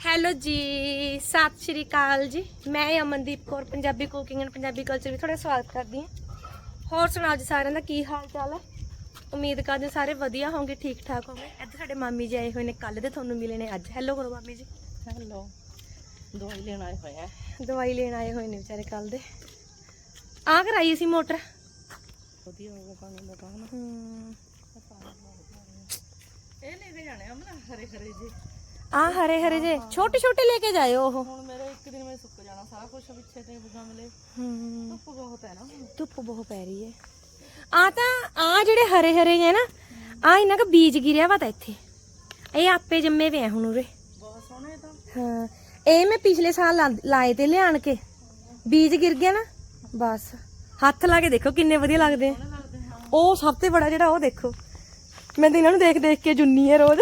Hello ਜੀ ਸਤਿ ਸ਼੍ਰੀ ਅਕਾਲ ਜੀ। ਮੈਂ Amandeep Kaur Punjabi cooking and Punjabi culture ਵਿੱਚ ਤੁਹਾਡਾ ਸਵਾਗਤ ਕਰਦੀ ਹਾਂ। ਹੋਰ ਸੁਣਾਓ ਜੀ ਸਾਰਿਆਂ ਦਾ ਕੀ ਹਾਲ ਚਾਲ ਹੈ ਉਮੀਦ ਕਰਦੇ ਹਾਂ ਸਾਰੇ ਵਧੀਆ ਹੋਵੋਗੇ ਠੀਕ ਠਾਕ ਹੋਵੋਗੇ ਇੱਧਰ ਸਾਡੇ ਮਾਮੀ ਜੀ ਆਏ ਹੋਏ ਨੇ ਕੱਲ ਦੇ ਤੁਹਾਨੂੰ ਮਿਲੇ ਨੇ ਅੱਜ। ਹੈਲੋ ਕਰੋ ਮਾਮੀ ਜੀ। ਹੈਲੋ ਦਵਾਈ ਲੈਣ ਆਏ ਹੋਏ ਆ। ਦਵਾਈ ਲੈਣ ਆਏ ਹੋਏ ਨੇ ਵਿਚਾਰੇ ਕੱਲ ਦੇ। ਆ ਕਰਾਈ ਸੀ ਮੋਟਰ। ਵਧੀਆ ਹੋ ਗਿਆ ਪਾਣੀ ਦਾ ਤਾਂ ਹੂੰ। ਇਹ ਲੈ ਕੇ ਜਾਣੇ ਅਮਨ ਹਰੇ ਹਰੇ ਜੀ ਆ ਹਰੇ ਹਰੇ ਜੇ ਛੋਟੇ ਛੋਟੇ ਲੈ ਕੇ ਜਾਇਓ ਉਹ। ਹੁਣ ਮੇਰੇ ਇੱਕ ਦਿਨ ਵਿੱਚ ਸੁੱਕ ਜਾਣਾ ਸਾਰਾ ਕੁਝ ਪਿੱਛੇ ਤੇ ਬੁਗਾ ਮਿਲੇ। ਹੂੰ। ਧੁੱਪ ਬਹੁਤ ਹੈ ਨਾ। ਧੁੱਪ ਬਹੁਤ ਪੈ ਰਹੀ ਹੈ ਆ ਤਾਂ ਆ ਜਿਹੜੇ ਹਰੇ ਹਰੇ ਨੇ ਨਾ ਆ ਇਹਨਾਂ ਦਾ ਬੀਜ ਗਿਰਿਆ ਵਾ ਤਾਂ ਇੱਥੇ। ਇਹ ਆਪੇ ਜੰਮੇ ਵੇ ਹੁਣ ਉਰੇ। ਬਹੁਤ ਸੋਹਣੇ ਤਾਂ। ਹਾਂ ਇਹ ਮੈਂ ਪਿਛਲੇ ਸਾਲ ਲਾਏ ਤੇ ਲਿਆਣ ਕੇ। ਬੀਜ ਗਿਰ ਗਿਆ ਨਾ ਬਸ। ਹੱਥ ਲਾ ਕੇ ਦੇਖੋ ਕਿੰਨੇ ਵਧੀਆ ਲੱਗਦੇ ਆ। ਹਾਂ। ਉਹ ਸਭ ਤੋਂ ਬੜਾ ਜਿਹੜਾ ਉਹ ਦੇਖੋ। ਮੈਂ ਤਾਂ ਇਹਨਾਂ ਨੂੰ ਦੇਖ ਦੇਖ ਕੇ ਜੁੰਨੀ ਹੈ ਰੋਜ਼।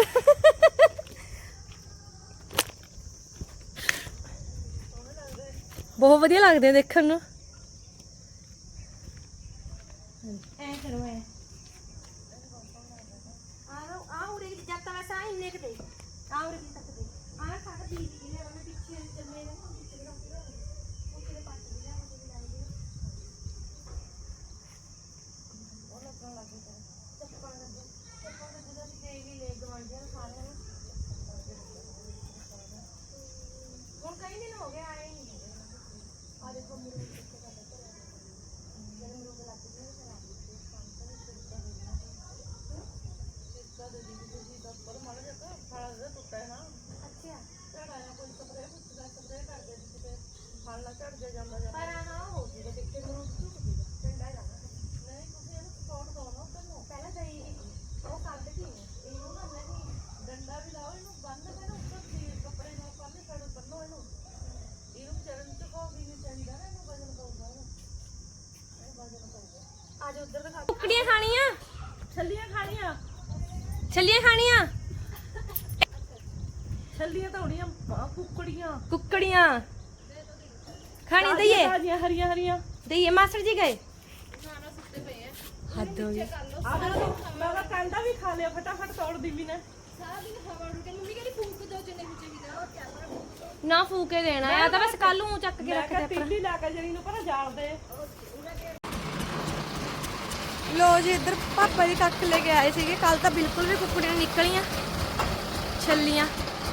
ਬਹੁਤ ਵਧੀਆ ਲੱਗਦੇ ਆ ਦੇਖਣ ਨੂੰ। ਐ ਕਰੋ ਐ ਆ ਆ ਉਰੇ ਦੀ ਜੱਤਾ ਵੈਸਾ ਆ ਇੰਨੇ ਕਿ ਦੇ ਆ ਉਰੇ ਦੀ ਤੱਕ ਦੇ ਆ ਸਾਡਾ ਬੀਜ ਗਿਰਿਆ ਵਾ, ਮੈਂ ਪਿੱਛੇ ਜੰਮੇ ਨੇ ਨਾ ਪਿੱਛੇ ਦਾ ਉਹ ਕਿਹੜੇ ਪੱਟ ਗਿਆ ਉਹ ਵੀ ਲਾਈ ਗਏ ਹੁਣ ਕਈ ਦਿਨ ਹੋ ਗਏ ਆਏ ਨਹੀਂ ਆ ਦੇਖੋ ਮੇਰੇ ਅੱਛਾ ਪਰ ਆਹ ਹੋ ਜੂਗਾ ਦੇਖੇ ਨੂੰ ਡੰਡਾ ਜਾਣਾ ਪਹਿਲਾਂ ਦਈ ਉਹ ਕੱਢ ਕੇ ਇਹਨੂੰ ਨਾ ਨਹੀਂ ਡੰਡਾ ਵੀ ਲਾਓ ਇਹਨੂੰ ਬੰਨ ਕੇ ਨਾ ਉੱਪਰ ਦੀ ਕੱਪੜੇ ਨਾਲ ਬੰਨ ਛੜ ਬੰਨੋ ਇਹਨੂੰ ਇਹਨੂੰ ਚਰਨ ਚ ਕੋ ਵੀ ਨਹੀਂ ਚਾਹੀਦਾ ਨਾ ਇਹਨੂੰ ਵਜਨ ਪਾਉਂਦਾ ਇਹ ਵਜਨ ਪਾਉਂਦਾ ਅੱਜ ਉਧਰ ਦਿਖਾ ਕੁਕੜੀਆਂ ਖਾਣੀਆਂ ਛੱਲੀਆਂ ਖਾਣੀਆਂ? ਛੱਲੀਆਂ ਖਾਣੀਆਂ? ਛੱਲੀਆਂ ਤਾਂ ਹੋਣੀਆਂ ਮਾਂ ਕੁੱਕੜੀਆਂ। ਕੁੱਕੜੀਆਂ। ਖਾਣੀ ਦਈਏ? ਤਾਜ਼ੀਆਂ ਹਰੀਆਂ ਹਰੀਆਂ। ਦਈਏ ਮਾਸਟਰ ਜੀ ਗਏ? ਹੱਦ ਹੋ ਗਈ। ਆ ਦੇ ਮੈਂ ਤਾਂ ਕਾਂਡਾ ਵੀ ਖਾ ਲਿਆ ਫਟਾਫਟ ਤੋੜ ਦੀ ਵੀ ਨੇ ਨਾ ਫੂਕੇ ਦੇਣਾ ਆ ਤਾਂ ਬਸ ਕੱਲ ਨੂੰ ਚੱਕ ਕੇ ਮੈਂ ਰੱਖ ਕਿਹਾ ਦੇ ਤਿੱਲੀ ਲੈ ਕੇ ਜਣੀ ਨੂੰ ਪਰ ਜਾਲ ਦੇ ਲੋ ਜੀ, ਇੱਧਰ ਪਾਪਾ ਜੀ ਕੱਖ ਲੈ ਕੇ ਆਏ ਸੀਗੇ। ਕੱਲ ਤਾਂ ਬਿਲਕੁਲ ਵੀ ਕੁੱਕੜੀਆਂ ਨਿਕਲੀਆਂ, ਛੱਲੀਆਂ।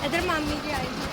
ਇੱਧਰ ਮਾਮੀ ਜੀ ਆਏ ਸੀ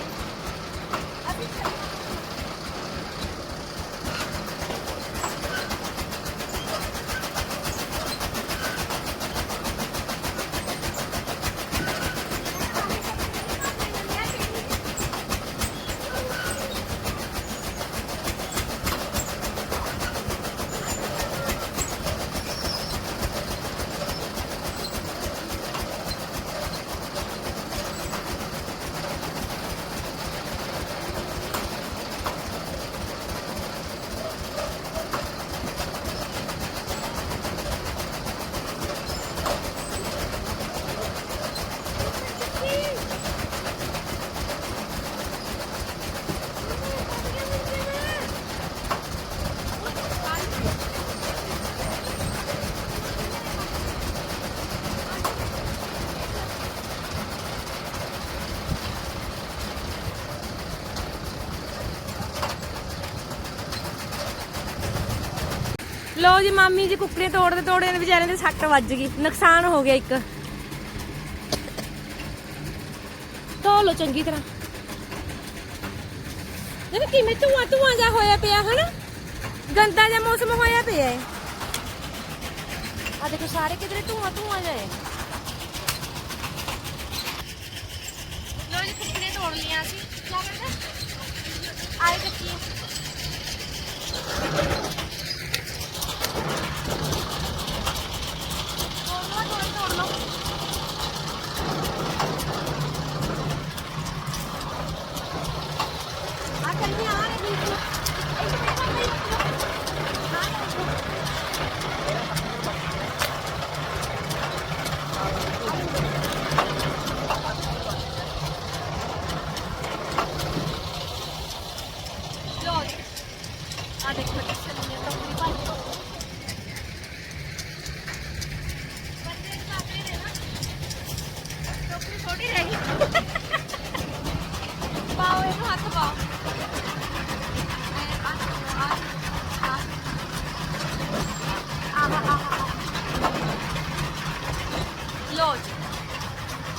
ਲੋ ਜੀ ਮਾਮੀ ਜੀ ਕੁੱਕੜੇ ਤੋੜਦੇ ਤੋੜਦੇ ਵਿਚਾਰਿਆਂ ਦੇ ਸੱਟ ਵੱਜ ਗਈ। ਨੁਕਸਾਨ ਹੋ ਗਿਆ ਇੱਕ। ਧੋ ਲੋ ਚੰਗੀ ਤਰ੍ਹਾਂ। ਦੇਖ ਕਿਵੇਂ ਧੂਆਂ ਧੂਆਂ ਜਾ ਹੋਇਆ ਪਿਆ, ਹਨਾ? ਗੰਦਾ ਜਿਹਾ ਮੌਸਮ ਹੋਇਆ ਪਿਆ ਹੈ ਆ ਦੇਖੋ ਸਾਰੇ ਕਿਧਰੇ ਧੂਆਂ ਧੂਆਂ ਜਾਏ ਲੋ ਜੀ ਕੁੱਕੜੀਆਂ ਤੋੜ ਲੀਆਂ ਸੀ ਕੀ ਕਹਿੰਦੇ? ਆਏ ਕੱਚੀ ਤੋੜ ਲਓ ਤੋੜ ਤੋੜ ਲਓ ਆ ਚੱਲੀ ਆ ਰੇ ਬੀਚ ਨੂੰ ਇੱਥੇ ਦੇਖੋ ਬੀਚ ਨੂੰ ਆ ਦੇਖੋ ਲੋ ਆ ਦੇਖੋ ਚੱਲੀਆਂ ਤਾਂ ਪੂਰੀ ਭੱਜ ਬੰਦੇ ਕਾਫੀ ਨੇ ਨਾ ਟੋਕਰੀ ਛੋਟੀ ਰਹਿ ਗਈ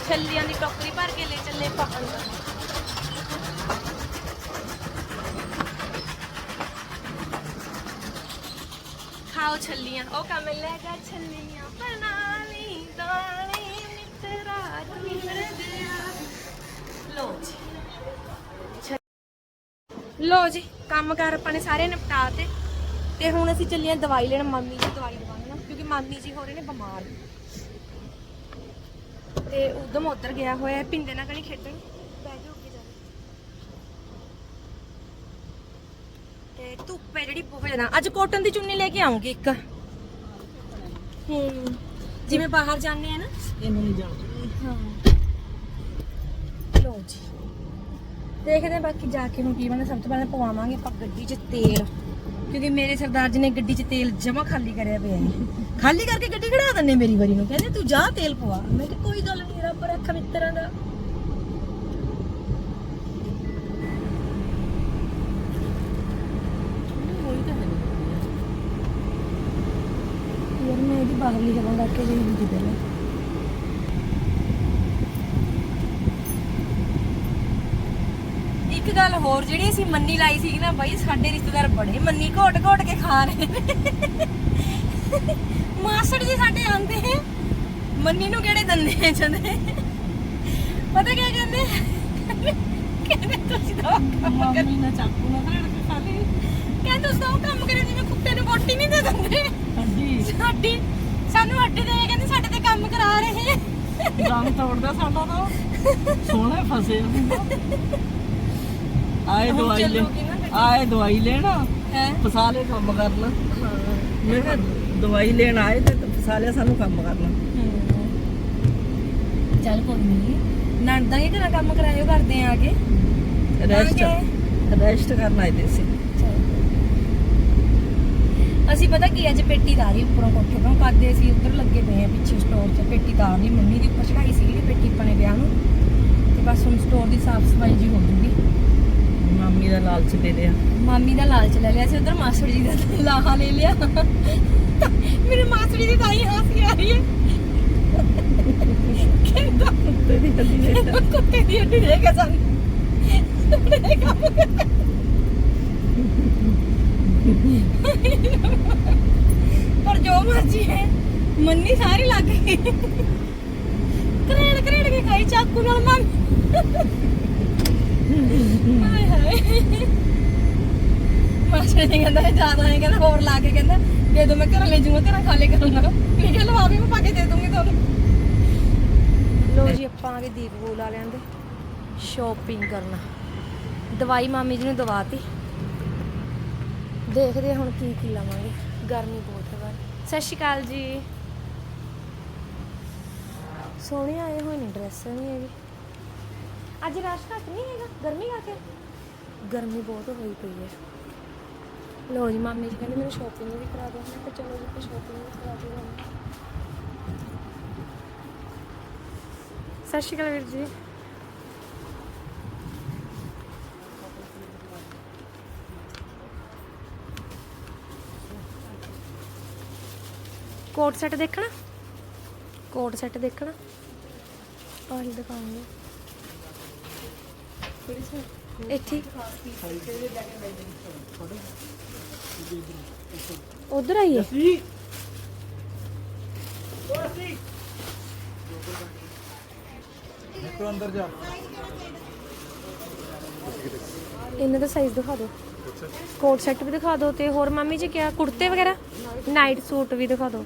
ਛੱਲੀਆਂ ਦੀ ਟੋਕਰੀ ਭਰ ਕੇ ਲੈ ਚੱਲੇ ਪਾਪਾ ਨੂੰ ਖਾਓ ਛੱਲੀਆਂ, ਉਹ ਕੰਮ ਲੈ ਜਾ ਛੱਲੀਆਂ। ਬਣਾ ਲਈ ਦਾਣੇ, ਮਿੱਤਰਾ ਮਿਲਦੇ ਆ ਲੋ ਜੀ ਲੋ ਜੀ ਕੰਮ ਕਰ ਆਪਾਂ ਨੇ ਸਾਰੇ ਨਿਪਟਾ ਤੇ ਤੇ ਹੁਣ ਅਸੀਂ ਚੱਲੀਆਂ ਦਵਾਈ ਲੈਣ, ਮੰਮੀ ਜੀ ਦਵਾਈ ਦਵਾਉਣੀ ਆ ਕਿਉਂਕਿ ਮਾਮੀ ਜੀ ਹੋ ਰਹੇ ਨੇ ਬਿਮਾਰ। ਤੇ ਉਦਮ ਉੱਧਰ ਗਿਆ ਹੋਇਆ ਹੈ ਨਾਲ ਕਣੀ ਖੇਡਣ ਬਹਿ ਜਾਓ ਅੱਗੇ ਜਾ ਕੇ। ਤੇ ਧੁੱਪ ਹੈ ਜਿਹੜੀ ਬਹੁਤ ਜ਼ਿਆਦਾ। ਅੱਜ ਕੋਟਨ ਦੀ ਚੁੰਨੀ ਲੈ ਕੇ ਆਉਂਗੀ ਇੱਕ। ਹੂੰ। ਜਿਵੇਂ ਬਾਹਰ ਜਾਂਦੇ ਆ ਨਾ। ਇਹਨੂੰ ਨਹੀਂ ਜਾਣਦਾ। ਹਾਂ। ਲੋ ਜੀ। ਦੇਖਦੇ ਹਾਂ ਬਾਕੀ ਜਾ ਕੇ ਹੁਣ ਕੀ ਬਣਦਾ। ਸਭ ਤੋਂ ਪਹਿਲਾਂ ਪਵਾਵਾਂਗੇ ਆਪਾਂ ਗੱਡੀ 'ਚ ਤੇਲ। ਕਿਉਂਕਿ ਮੇਰੇ ਸਰਦਾਰ ਜੀ ਨੇ ਗੱਡੀ 'ਚ ਤੇਲ ਜਮਾ ਖਾਲੀ ਕਰਿਆ ਪਿਆ ਹੈ। ਖਾਲੀ ਕਰਕੇ ਗੱਡੀ ਖੜਾ ਦਿੰਨੇ ਮੇਰੀ ਵਾਰੀ ਨੂੰ। ਕਹਿੰਦੇ ਤੂੰ ਜਾ ਤੇਲ ਪਵਾ। ਮੈਂ ਕਿਹਾ ਕੋਈ ਗੱਲ ਨਹੀਂ ਰੱਬ ਰੱਖਾ ਮਿੱਤਰਾਂ ਦਾ ਕੋਈ ਤਾਂ ਹੈ ਨਹੀਂ ਯਾਰ ਮੈਂ ਇਹਦੀ ਬਾਹਰਲੀ ਹਵਾ ਕਰਕੇ ਜਿਹੜੀ ਦੂਜੀ ਦੇ ਲੈ ਇੱਕ ਗੱਲ ਹੋਰ ਜਿਹੜੀ ਅਸੀਂ ਮੰਨੀ ਲਾਈ ਸੀ ਨਾ ਬਾਈ ਸਾਡੇ ਰਿਸ਼ਤੇਦਾਰ ਬੜੇ ਮੰਨੀ ਘੋਟ ਘੋਟ ਕੇ ਖਾ ਰਹੇ ਨੇ। ਮਾਸੜ ਜੀ ਸਾਡੇ ਆਂਦੇ ਹੈ ਮੰਨੀ ਨੂੰ ਕਿਹੜੇ ਦੰਦੇ ਚੰਦੇ ਪਤਾ ਕੀ ਕਹਿੰਦੇ? ਕਹਿੰਦੇ ਤੁਸੀਂ ਤਾਂ ਕੰਮ ਕਰ ਨਾ ਚਾਕੂ ਨਾ ਧੜ ਕੇ ਖਾਲੀ ਕਹਿੰਦੇ ਤੁਸੀਂ ਤਾਂ ਉਹ ਕੰਮ ਕਰੇ ਜਿਵੇਂ ਕੁੱਤੇ ਨੂੰ ਰੋਟੀ ਨਹੀਂ ਦੇ ਦਿੰਦੇ। ਹੱਡੀ ਸਾਡੀ ਸਾਨੂੰ ਅੱਡੇ ਦੇ ਕਹਿੰਦੇ ਸਾਡੇ ਤੇ ਕੰਮ ਕਰਾ ਰਹੇ। ਦਮ ਤੋੜਦਾ ਸਾਡਾ ਤਾਂ। ਸੋਹਣੇ ਫਸੇ ਹੁੰਦਾ ਆਏ ਹੁਣ ਦਵਾਈ ਲੈ ਚੱਲੂਗੀ ਨਾ ਗੱਡੀ। ਆਏ ਦਵਾਈ ਲੈਣਾ। ਹੈ? ਫਸਾਲੇ ਕੰਮ ਕਰਨਾ ਮੈਂ ਕਿਹਾ ਦਵਾਈ ਲੈਣ ਆਏ ਤੇ ਫਸਾਲਿਆ ਸਾਨੂੰ ਕੰਮ ਕਰਨਾ ਚੱਲ ਕੋਈ ਨਹੀਂ ਨਣਦਾਂ ਹੀ ਘਰਾਂ ਕੰਮ ਕਰਾਇਓ ਕਰਦੇ ਆ ਕੇ। ਰੈਸਟ। ਰੈਸਟ ਕਰਨ ਆਏ ਤੇ ਸੀ। ਅਸੀਂ ਪਤਾ ਕੀ ਅੱਜ ਪੇਟੀ ਤਾਰੀ ਉੱਪਰੋਂ ਕੋਠੇ ਤੋਂ ਕਰਦੇ ਸੀ ਉੱਧਰ ਲੱਗੇ ਪਏ ਆ ਪਿੱਛੇ ਸਟੋਰ 'ਚ ਪੇਟੀ ਤਾਰ ਲਈ ਮੰਮੀ ਦੀ ਉੱਪਰ ਚੜਾਈ ਸੀ ਜਿਹੜੀ ਪੇਟੀ ਆਪਣੇ ਵਿਆਹ ਨੂੰ। ਤੇ ਬਸ ਹੁਣ ਸਟੋਰ ਦੀ ਸਾਫ਼ ਸਫ਼ਾਈ ਜੀ ਹੋ ਜੂਗੀ। ਮਾਮੀ ਦਾ ਲਾਲਚ ਦੇ ਦਿਆ ਮਾਮੀ ਦਾ ਲਾਲਚ ਲੈ ਲਿਆ ਸੀ ਉਧਰ ਮਾਸੜ ਜੀ ਦਾ ਲਾਹਾ ਲੈ ਲਿਆ। ਮੇਰੇ ਮਾਸੜ ਜੀ ਦੀ ਤਾਈ ਹਾਸੀ ਆ ਰਹੀ ਹੈ। ਕਹਿੰਦਾ ਤੇਰੀ ਹੱਡੀ ਦੇ ਕੁੱਤੇ ਦੀ ਹੱਡੀ ਦੇ ਕੇ ਸਾਨੂੰ? ਕੰਮ। ਪਰ ਜੋ ਮਰਜ਼ੀ ਹੈ, ਮੰਨੀ ਸਾਰੀ ਲੱਗ ਗਈ। ਕਰੇੜ ਕਰੇੜ ਕੇ ਖਾਈ ਚਾਕੂ ਨਾਲ ਮਨ। ਹਾਏ ਹਾਏ। ਮਾਸਟਰ ਜੀ ਕਹਿੰਦਾ ਜ਼ਿਆਦਾ ਹੈ ਕਹਿੰਦਾ ਹੋਰ ਲਾ ਕੇ, ਕਹਿੰਦਾ ਦੇ ਦੋ, ਮੈਂ ਘਰ ਲੈ ਜੂਗਾ ਘਰਾਂ ਖਾਲੀ ਕਰੂੰਗਾ ਮੈਂ ਕਿਹਾ ਲਵਾ ਵੀ, ਮੈਂ ਪਾ ਕੇ ਦੇ ਦੂੰਗੀ ਤੁਹਾਨੂੰ। ਲੋ ਜੀ, ਆਪਾਂ ਆ ਗਏ ਦੀਪ ਬੋਲ ਵਾਲਿਆਂ ਦੇ ਸ਼ਾਪਿੰਗ ਕਰਨਾ। ਦਵਾਈ ਮਾਮੀ ਜੀ ਨੇ ਦਵਾਤੀ। ਦੇਖਦੇ ਹਾਂ ਹੁਣ ਕੀ ਕੀ ਲਵਾਂਗੇ। ਗਰਮੀ ਬਹੁਤ ਹੈ ਬਾਹਰ। ਸਤਿ ਸ਼੍ਰੀ ਅਕਾਲ ਜੀ। ਸੋਹਣੇ ਆਏ ਹੋਏ ਨੇ ਡਰੈਸ ਨਹੀਂ ਹੈਗੀ। ਅੱਜ ਰਸ਼ ਘੱਟ ਨਹੀਂ ਹੈਗਾ? ਗਰਮੀ ਕਰਕੇ ਗਰਮੀ ਬਹੁਤ ਹੋਈ ਪਈ ਹੈ। ਲੋ ਜੀ ਮਾਮੀ ਜੀ ਕਹਿੰਦੇ ਮੈਨੂੰ ਸ਼ਾਪਿੰਗ ਵੀ ਕਰਾ ਦਿਓ। ਮੈਂ ਕਿਹਾ ਚਲੋ ਜੀ ਸ਼ਾਪਿੰਗ ਵੀ ਕਰਾ ਦਿਓ ਸਤਿ ਸ਼੍ਰੀ ਅਕਾਲ ਵੀਰ ਜੀ। ਕੋਟ ਸੈੱਟ ਦੇਖਣਾ? ਕੋਟ ਸੈੱਟ ਦੇਖਣਾ? ਆਹੀ ਦਿਖਾਉਂਗੇ। ਇੱਥੇ ਹੀ। ਉਧਰ ਆਈਏ ਅੰਦਰ ਜਾ। ਇਹਨਾਂ ਦਾ ਸਾਈਜ਼ ਦਿਖਾ ਦਿਓ। ਕੋਟ ਸੈੱਟ ਵੀ ਦਿਖਾ ਦਿਓ ਤੇ ਹੋਰ ਮਾਮੀ ਜੀ ਕਿਆ ਕੁੜਤੇ ਵਗੈਰਾ? ਨਾਈਟ ਸੂਟ ਵੀ ਦਿਖਾ ਦਿਓ।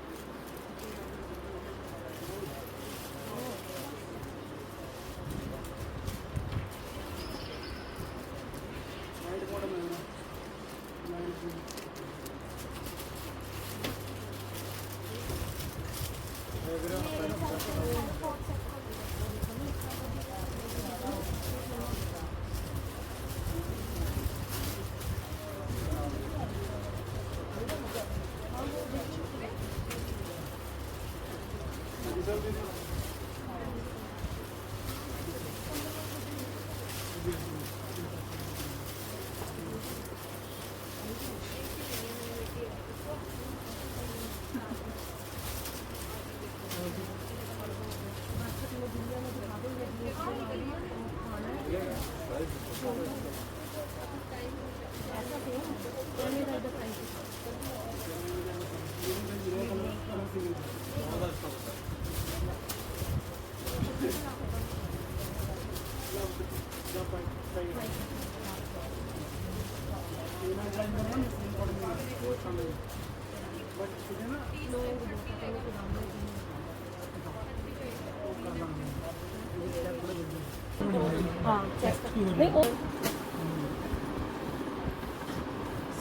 ਹਾਂ ਚੈੱਕ ਨਹੀਂ ਉਹ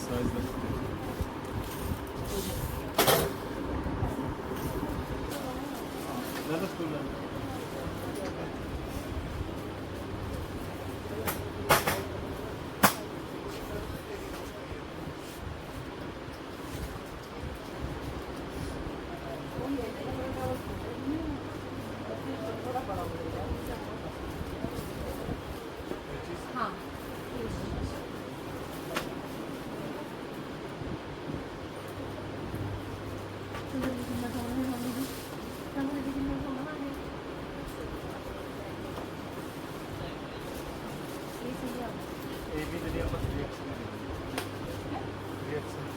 ਸਾਈਜ਼ ਦਾ ਲੈ ਲਓ ਸਕੂਲ ਲੈ ਲਓ। ਹਾਂ ਇਹ ਵੀ ਜਿਹੜੀ ਆਪਾਂ ਰਿਐਕਸ਼ਨ ਰਿਐਕਸ਼ਨ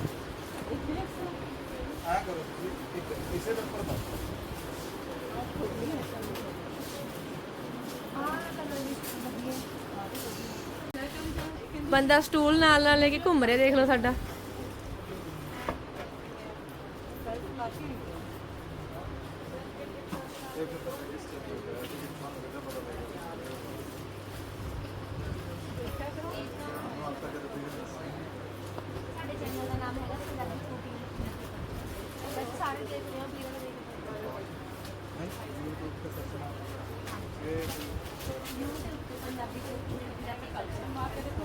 ਆ ਕਰੋ ਤੁਸੀਂ ਇੱਕ ਇਸੇ ਦੇ ਉੱਪਰ ਦੱਸੋ ਬੰਦਾ ਸਟੂਲ ਨਾਲ ਨਾਲ ਲੈ ਕੇ ਘੁੰਮ ਰਿਹਾ, ਦੇਖ ਲਓ ਸਾਡਾ। ਪੰਜਾਬੀ ਪੰਜਾਬੀ ਕਲਚਰ ਮਾਰਕੀਟ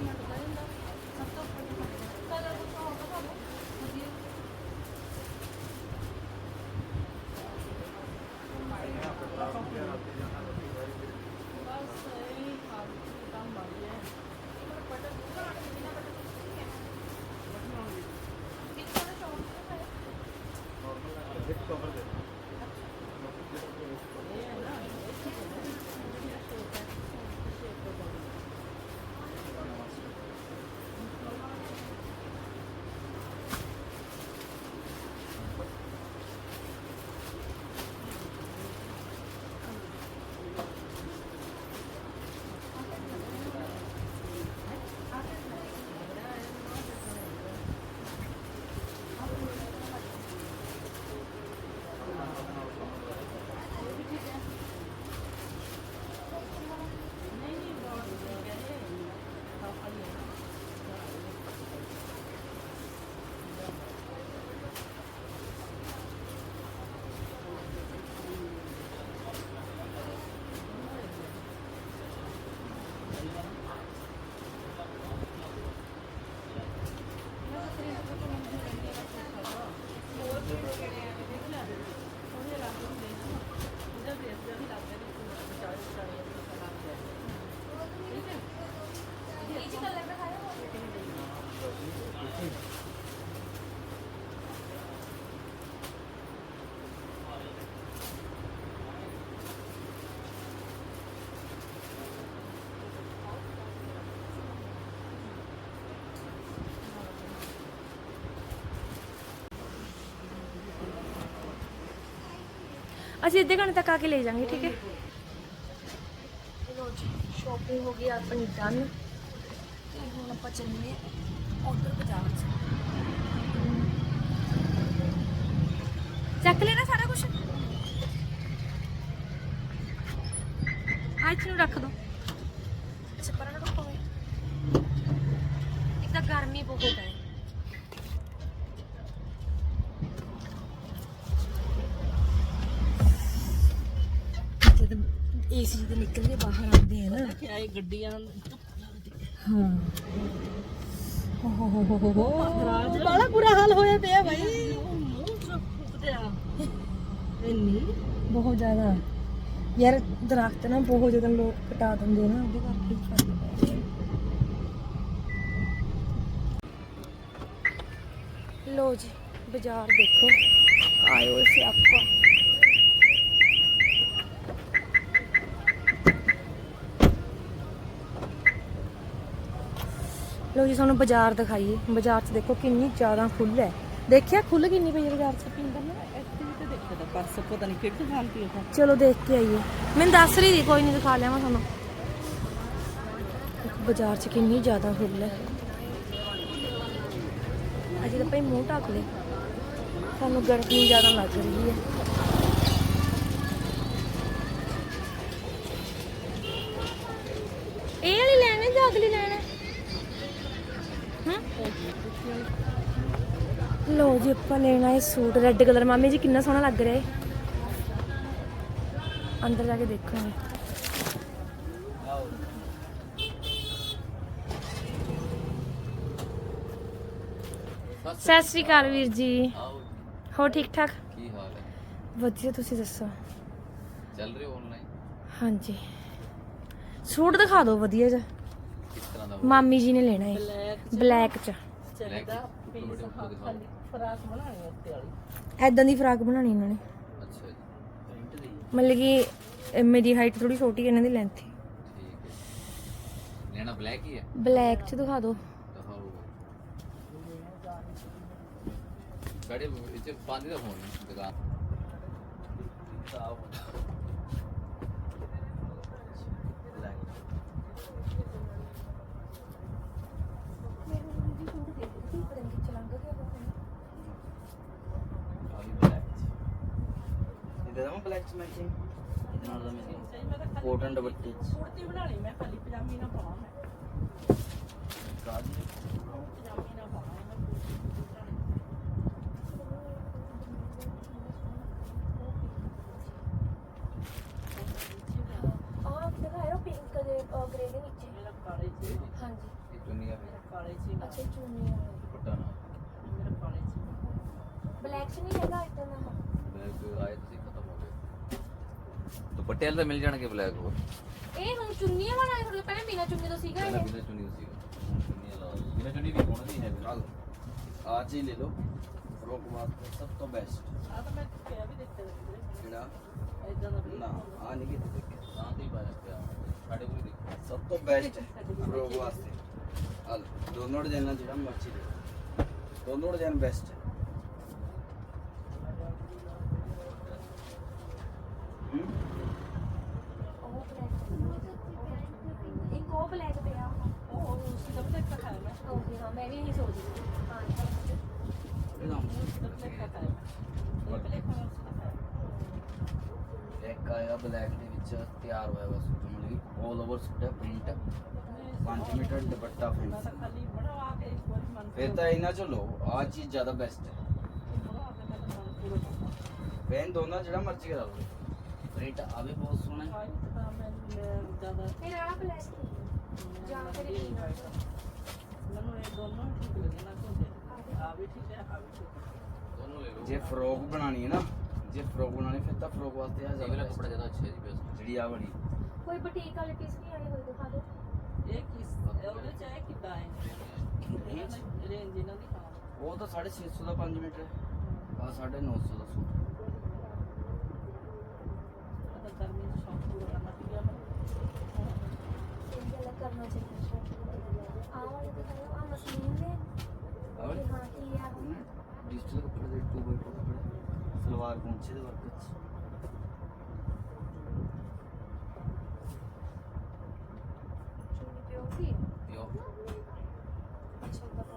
ਅਸੀਂ ਅੱਧੇ ਘੰਟੇ ਤੱਕ ਆ ਕੇ ਲੈ ਜਾਾਂਗੇ ਠੀਕ ਹੈ ਲੋ ਜੀ ਸ਼ਾਪਿੰਗ ਹੋ ਗਈ ਆਪਣੀ ਡਨ ਤੇ ਹੁਣ ਆਪਾਂ ਚੱਲੀਏ ਉਧਰ ਬਾਜ਼ਾਰ 'ਚ ਚੱਕ ਲੈਣਾ ਸਾਰਾ ਕੁਝ ਅੱਜ ਨੂੰ ਰੱਖ ਦੋ ਅੱਛਾ ਪਰ ਨਾ ਰੱਖੋ ਇੱਕ ਤਾਂ ਗਰਮੀ ਬਹੁਤ ਹੈ ਜਦ ਏਸੀ ਤੋਂ ਨਿਕਲ ਕੇ ਬਾਹਰ ਆਉਂਦੇ ਆ ਨਾ ਕਿਆ ਇਹ ਗੱਡੀਆਂ ਹਾਂ ਹੋ ਹੋ ਹੋ ਹੋ ਹੋ ਹੋ ਬੜਾ ਬੁਰਾ ਹਾਲ ਹੋਇਆ ਪਿਆ ਭਾਈ ਇੰਨੀ ਬਹੁਤ ਜ਼ਿਆਦਾ ਯਾਰ ਦਰਖਤ ਨਾ ਬਹੁਤ ਜਦੋਂ ਲੋਕ ਕਟਾ ਦਿੰਦੇ ਆ ਨਾ, ਉਹਦੇ ਕਰਕੇ ਹੀ ਪੈ ਰਿਹਾ। ਲੋ ਜੀ, ਬਾਜ਼ਾਰ ਦੇਖੋ। ਆਇਓ ਸਿਆਪਾ ਲੋ ਜੀ, ਤੁਹਾਨੂੰ ਬਾਜ਼ਾਰ ਦਿਖਾਈਏ। ਬਾਜ਼ਾਰ 'ਚ ਦੇਖੋ ਕਿੰਨੀ ਜ਼ਿਆਦਾ ਖੁੱਲ੍ਹ ਹੈ। ਦੇਖਿਆ ਖੁੱਲ੍ਹ ਕਿੰਨੀ ਪਈ ਹੈ ਬਾਜ਼ਾਰ 'ਚ? ਪਿੰਦਰ ਨੇ? ਪਰਸ ਪਤਾ ਨਹੀਂ ਕਿਹੜੀ ਦੁਕਾਨ ਤੇ ਉਹ। ਚਲੋ ਦੇਖ ਕੇ ਆਈਏ। ਮੈਨੂੰ ਦੱਸ ਰਹੀ ਸੀ, ਕੋਈ ਨਹੀਂ ਦਿਖਾ ਲਿਆਵਾਂ ਤੁਹਾਨੂੰ। ਦੇਖੋ ਬਾਜ਼ਾਰ 'ਚ ਕਿੰਨੀ ਜ਼ਿਆਦਾ ਫੁੱਲ ਹੈ। ਅਜੇ ਤਾਂ ਭਾਈ ਮੂੰਹ ਢੱਕ ਲੈ ਸਾਨੂੰ ਗਰਮੀ ਜ਼ਿਆਦਾ ਲੱਗ ਰਹੀ ਹੈ। ਇਹ ਵਾਲੀ ਲੈਣਾ ਜਾਂ ਅਗਲੀ ਲੈਣਾ? ਹਾਂ? ਲੋ ਜੀ ਆਪਾਂ ਲੈਣਾ ਹੈ ਸੂਟ ਰੈੱਡ ਕਲਰ ਮਾਮੀ ਜੀ ਕਿੰਨਾ ਸੋਹਣਾ ਲੱਗ ਰਿਹਾ ਹੈ ਅੰਦਰ ਜਾ ਕੇ ਦੇਖਾਂਗੇ। ਸਤਿ ਸ਼੍ਰੀ ਅਕਾਲ ਵੀਰ ਜੀ। ਹੋ ਠੀਕ ਠਾਕ? ਕੀ ਹਾਲ ਹੈ? ਵਧੀਆ ਤੁਸੀਂ ਦੱਸੋ? ਚੱਲ ਰਹੇ ਆਨਲਾਈਨ ਹਾਂਜੀ। ਸੂਟ ਦਿਖਾ ਦਿਓ ਵਧੀਆ ਜਿਹਾ। ਕਿਸ ਤਰ੍ਹਾਂ ਦਾ ਮਾਮੀ ਜੀ ਨੇ ਲੈਣਾ ਹੈ ਬਲੈਕ ਬਲੈਕ ਚ। ਚਾਹੀਦਾ ਹਾਂ ਫਰਾਕ ਬਣਾਣੀ ਉੱਤੇ ਵਾਲੀ? ਐਦਾਂ ਦੀ ਫਰਾਕ ਬਣਾਉਣੀ ਇਹਨਾਂ ਨੇ। ਅੱਛਾ ਜੀ। ਪ੍ਰਿੰਟ ਦੀ? ਮਤਲਬ ਕਿ ਇਹ ਮੇਰੀ ਹਾਈਟ ਥੋੜੀ ਛੋਟੀ ਹੈ ਇਹਨਾਂ ਦੀ ਲੈਂਥ ਠੀਕ ਹੈ ਲੈਣਾ ਬਲੈਕ ਹੀ ਹੈ ਬਲੈਕ ਚ ਦਿਖਾ ਦਿਓ। ਦਿਖਾਓ। ਸਾਡੇ ਵਿੱਚ ਪਾਣੀ ਦਾ ਫੋਨ ਦੁਕਾਨ। ਬਲੈਕ ਚ ਮੈਚਿੰਗ ਇਹਦੇ ਨਾਲ ਦਾ ਮੈਚਿੰਗ ਕੋਟਨ ਦੁਪੱਟੇ। ਚ ਕੁੜਤੀ ਬਣਾਣੀ ਮੈਂ ਖਾਲੀ ਪਜਾਮੀ ਨਾ ਪਾਵਾਂ ਮੈਂ। ਕਾਜੀ ਪਜਾਮੀ ਨਾ ਪਾਵਾਂ ਪਿੰਕ ਦੇ ਗ੍ਰੇ ਦੇ ਵਿੱਚ ਮੇਰਾ ਕਾਲੇ ਚ ਹਾਂਜੀ। ਇਹ ਚੁੰਨੀਆਂ ਮੇਰਾ ਕਾਲੇ ਚ ਅੱਛਾ ਚੁੰਨੀ ਦੁਪੱਟਾ ਨਾ ਮੇਰਾ ਕਾਲੇ ਚ ਬਲੈਕ ਚ ਨਹੀਂ ਹੈਗਾ ਇਦਾਂ ਦਾ ਬਲੈਕ ਆਏ ਵਾਲੇ ਤਾਂ ਮਿਲ ਜਾਣਗੇ ਬਲੈਕ ਹੋਰ। ਇਹ ਹੁਣ ਚੁੰਨੀਆਂ ਵਾਲਾ ਥੋੜਾ ਪਹਿਲਾਂ ਬਿਨਾ ਚੁੰਨੀ ਤੋਂ ਸੀਗਾ ਇਹ। ਬਿਨਾਂ ਚੁੰਨੀ ਸੀ ਚੁੰਨੀ ਲਾ ਬਿਨਾਂ ਚੁੰਨੀ ਵੀ ਹੋਣਾ ਨਹੀਂ ਹੈ ਚੱਲ ਆ ਚੀਜ਼ ਲੈ ਲਓ। ਫਰੋਕ ਵਾਸਤੇ ਸਭ ਤੋਂ ਬੈਸਟ ਆ ਤਾਂ ਮੈਂ ਕਿਹਾ ਵੀ ਦੇਖਿਆ ਸੀ। ਜਿਹੜਾ ਇਦਾਂ ਦਾ ਨਾ ਆ ਨਹੀਂ ਕਿਤੇ ਦੇਖਿਆ। ਤਾਂ ਤੇ ਪਾਇਆ ਪਿਆ। ਸਾਡੇ ਕੋਲ ਦੇਖੋ ਸਭ ਤੋਂ ਬੈਸਟ ਫਰੋਕ ਵਾਸਤੇ ਆ ਦੋਨੋਂ ਡਿਜ਼ਾਈਨਾਂ ਜਿਹੜਾ ਮਰਜ਼ੀ ਲਓ। ਦੋਨੋਂ ਡਿਜ਼ਾਈਨ ਬੈਸਟ ਹੈ ਹੂੰ ਉਹ ਬਲੈਕ ਇੱਕ ਉਹ ਬਲੈਕ ਪਿਆ ਉਹ ਉਸੇ ਦਾ ਵੀ ਦੇਖਿਆ ਹੈ ਮੈਂ ਓਕੇ ਹਾਂ ਮੈਂ ਵੀ ਇਹੀ ਸੋਚਦੀ ਸੀ ਹਾਂ ਇਹਦਾ ਉਸੇ ਦਾ ਵੀ ਦੇਖਿਆ ਹੈ ਮੈਂ ਇਹ ਬਲੈਕ ਕਲਰ ਦਾ ਹੈ ਇੱਕ ਆਇਆ ਬਲੈਕ ਦੇ ਵਿੱਚ ਤਿਆਰ ਹੋਇਆ ਵਾ ਸੂਟ ਮਤਲਬ ਕਿ ਆਲ ਓਵਰ ਸੂਟ ਹੈ ਪ੍ਰਿੰਟ 5 ਮੀਟਰ ਦੁਪੱਟਾ ਫੈਂਸੀ ਫਿਰ ਤਾਂ ਇਹਨਾਂ ਚੋਂ ਲਓ ਆ ਚੀਜ਼ ਜ਼ਿਆਦਾ ਬੈਸਟ ਹੈ। ਪੈਨ ਦੋਨਾਂ ਜਿਹੜਾ ਮਰਜ਼ੀ ਕਰਾ ਲਓ। ਪ੍ਰਿੰਟ ਬਹੁਤ ਸੋਹਣਾ ਹੈ। ਫਿਰ ਬਲੈਕ ਜਾਂ ਫਿਰ ਇਹ। ਮੈਨੂੰ ਇਹ ਦੋਨੋਂ ਠੀਕ ਆ ਵੀ ਠੀਕ ਹੈ ਆ ਵੀ ਠੀਕ ਹੈ। ਦੋਨੋਂ ਲੈ ਲਓ ਜੇ ਫਰੋਕ ਬਣਾਣੀ ਹੈ ਨਾ ਜੇ ਫਰੋਕ ਬਣਾਣੀ ਫਿਰ ਤਾਂ ਫਰੋਕ ਵਾਸਤੇ ਆ ਇਹ ਵਾਲਾ ਕੱਪੜਾ ਜ਼ਿਆਦਾ ਅੱਛਾ ਹੈ ਜੀ ਬੈਸਟ ਜਿਹੜੀ ਆ ਬਣੀ ਕੋਈ ਬੁਟੀਕ ਵਾਲੇ ਪੀਸ ਵੀ ਆਏ ਹੋਏ ਦਿਖਾ ਦਿਓ। ਇਹ ਕਿਸ ਉਹਦੇ ਚ ਹੈ ਕਿੱਦਾਂ ਹੈ ਰੇਂਜ ਇਹਨਾਂ ਦੀ ਹਾਂ ਉਹ ਤਾਂ 650 ਦਾ 5 ਮੀਟਰ ਹੈ। ਆ 950 ਦਾ ਸੂਟ। ਮੈਂ ਤਾਂ ਗਰਮੀ ਦਾ ਸ਼ੌਕ ਪੂਰਾ ਕਰਨਾ ਇਹ ਵਾਲਾ ਚਾਹੀਦਾ ਆਹ ਵਾਲੇ ਦਿਖਾਓ ਆ ਮਸ਼ੀਨ ਦੇ ਹਾਂ ਕੀ ਆ? ਡਿਜੀਟਲ ਕੱਪੜੇ ਦੇ 2 ਬਾਈ 2 ਕੱਪੜੇ ਸਲਵਾਰ ਪਹੁੰਚੇ ਦੇ ਵਰਕ ਚ ਚੁੰਨੀ ਪਿਓ ਸੀ ਪਿਓ ਅੱਛਾ ਬਤਾ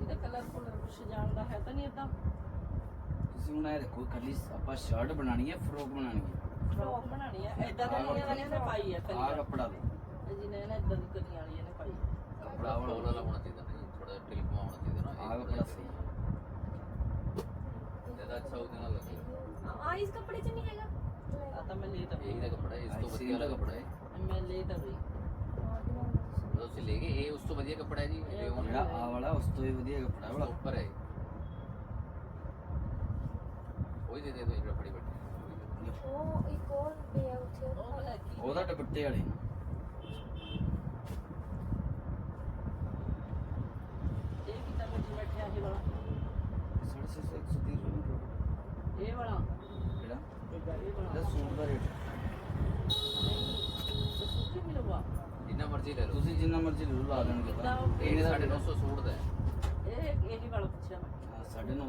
ਇਹਦਾ ਕਲਰ ਕੋਲਰ ਕੁਛ ਜਾਣਦਾ ਹੈ ਤਾਂ ਨਹੀਂ ਇਦਾਂ ਤੁਸੀਂ ਹੁਣ ਇਹ ਦੇਖੋ ਆਪਾਂ ਸ਼ਰਟ ਬਣਾਣੀ ਹੈ ਫਰੋਕ ਬਣਾਣੀ ਹੈ ਫਰੋਕ ਬਣਾਣੀ ਹੈ ਐਦਾਂ ਦਾ ਨਹੀਂ ਇਹਨੇ ਇਹਨੇ ਪਾਈ ਹੈ ਆ ਕਲੀ ਕੱਪੜਾ ਦੇ ਜਿਹਨੇ ਇਹਨੇ ਇਦਾਂ ਦੀ ਕਲੀ ਵਾਲੀ ਇਹਨੇ ਪਾਈ ਕੱਪੜਾ ਹੋਣਾ ਹੋਣਾ ਚਾਹੀਦਾ ਨਾ ਆ ਕੱਪੜਾ ਸਹੀ ਹੈ ਜ਼ਿਆਦਾ ਅੱਛਾ ਉਹਦੇ ਨਾਲ ਲੱਗੇਗਾ ਆ ਇਸ ਕੱਪੜੇ 'ਚ ਨਹੀਂ ਹੈਗਾ। ਆ ਤਾਂ ਮੈਂ ਲੈ ਤਾਂ ਇਹੀ ਦਾ ਕੱਪੜਾ ਹੈ ਇਸ ਤੋਂ ਵਧੀਆ ਵਾਲਾ ਕੱਪੜਾ ਹੈ। ਮੈਂ ਲੈ ਤਾਂ ਬਈ। ਜਦੋਂ ਤੁਸੀਂ ਲੈ ਗਏ। ਇਹ ਉਸ ਤੋਂ ਵਧੀਆ ਕੱਪੜਾ ਹੈ ਜੀ ਇਹ ਉਹ ਜਿਹੜਾ ਆ ਵਾਲਾ ਉਸ ਤੋਂ ਵੀ ਵਧੀਆ ਕੱਪੜਾ ਹੈ ਵਾਲਾ। ਉੱਪਰ ਹੈ। ਕੋਈ ਦੇ ਦੇ ਦੋ ਜਿਹੜਾ ਬੜੀ ਵੱਡੀ ਉਹ ਇੱਕ ਹੋਰ ਉੱਥੇ। ਉਹ ਉਹ ਦਿਖਾ ਬਲੈਕ ਹੀ ਉਹਦਾ ਦੁਪੱਟੇ ਵਾਲੇ। ਅੱਜ ਵਾਲਾ। ਸਾਢੇ ਛੇ ਸੌ, ਇੱਕ ਸੌ ਤੀਹ ਰੁਪਏ ਨੂੰ ਇਹ ਵਾਲਾ। ਕਿਹੜਾ ਇਹਦਾ ਇਹ ਇਹਦਾ ਵਾਲਾ ਸੂਟ ਦਾ ਰੇਟ। ਨਹੀਂ ਸੂਚੀ ਮਿਲਵਾ ਜਿੰਨਾ ਮਰਜ਼ੀ ਲੈ ਲਓ। ਤੁਸੀਂ ਜਿੰਨਾ ਮਰਜ਼ੀ ਲੈ ਲਓ ਲਾ ਦੇਣਗੇ ਤਾਂ। ਕਿੰਨਾ? ਇਹ 950 ਸੂਟ ਦਾ ਹੈ। ਇਹ ਇਹ ਵਾਲਾ ਪੁੱਛਿਆ ਮੈਂ। 950